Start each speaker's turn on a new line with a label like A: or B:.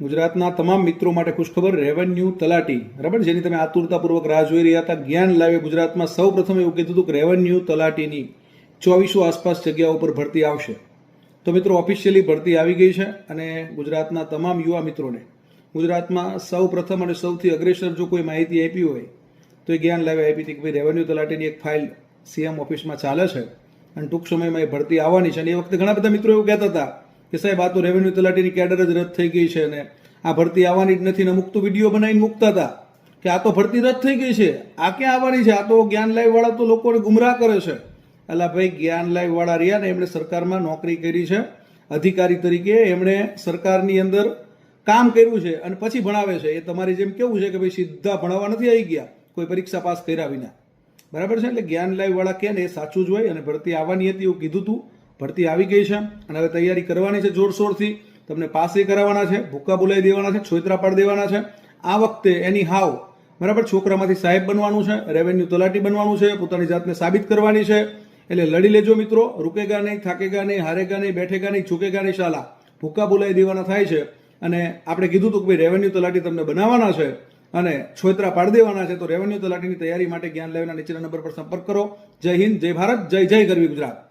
A: ગુજરાતના તમામ મિત્રો માટે ખુશખબર, રેવન્યુ તલાટી. બરાબર? જેની તમે આતુરતાપૂર્વક રાહ જોઈ રહ્યા હતા. જ્ઞાન લાવે ગુજરાતમાં સૌ પ્રથમ એવું કીધું હતું કે રેવન્યુ તલાટીની ચોવીસો આસપાસ જગ્યાઓ પર ભરતી આવશે. તો મિત્રો, ઓફિશિયલી ભરતી આવી ગઈ છે અને ગુજરાતના તમામ યુવા મિત્રોને, ગુજરાતમાં સૌ પ્રથમ અને સૌથી અગ્રેસર જો કોઈ માહિતી આપી હોય, તો એ જ્ઞાન લાવે આપી હતી કે ભાઈ, રેવન્યુ તલાટીની એક ફાઇલ સીએમ ઓફિસમાં ચાલે છે અને ટૂંક સમયમાં એ ભરતી આવવાની છે. અને એ વખતે ઘણા બધા મિત્રો એવું કહેતા હતા કે સાહેબ, આ તો રેવન્યુ તલાટીની કેડર જ રદ થઈ ગઈ છે અને આ ભરતી આવવાની જ નથી ને અમુક તો વીડિયો બનાવીને મૂકતા હતા કે આ તો ભરતી રદ થઈ ગઈ છે. આ ક્યાં આવવાની છે? આ તો જ્ઞાન લાઈવવાળા તો લોકોને ગુમરાહ કરે છે. એટલે ભાઈ, જ્ઞાન લાઈવવાળા રહ્યા ને એમણે સરકારમાં નોકરી કરી છે. અધિકારી તરીકે એમણે સરકારની અંદર કામ કર્યું છે અને પછી ભણાવે છે. એ તમારી જેમ કેવું છે કે ભાઈ સીધા ભણાવવા નથી આવી ગયા, કોઈ પરીક્ષા પાસ કર્યા વિના. બરાબર છે? એટલે જ્ઞાન લાઈવવાળા કે ને એ સાચું જ હોય અને ભરતી આવવાની હતી એવું કીધું હતું ભરતી આવી ગઈ છે અને હવે તૈયારી કરવાની છે જોરશોરથી. તમને પાસે કરાવવાના છે, ભૂક્કા બોલાવી દેવાના છે, છોતરા પાડી દેવાના છે. આ વખતે એની હાવ, બરાબર, છોકરામાંથી સાહેબ બનવાનું છે, રેવન્યુ તલાટી બનવાનું છે, પોતાની જાતને સાબિત કરવાની છે. એટલે લડી લેજો મિત્રો, રૂકેગા નહીં, થાકેગા નહીં, હારેગા નહીં, બેઠેગા નહીં ઝૂકેગા નહીં, શાલા. ભૂક્કા બોલાવી દેવાના થાય છે. અને આપણે કીધું હતું કે ભાઈ રેવન્યુ તલાટી તમને બનાવવાના છે અને છોતરા પાડી દેવાના છે, તો રેવન્યુ તલાટીની તૈયારી માટે જ્ઞાન લેવાના નીચેના નંબર પર સંપર્ક કરો. જય હિન્દ, જય ભારત, જય જય ગરવી ગુજરાત.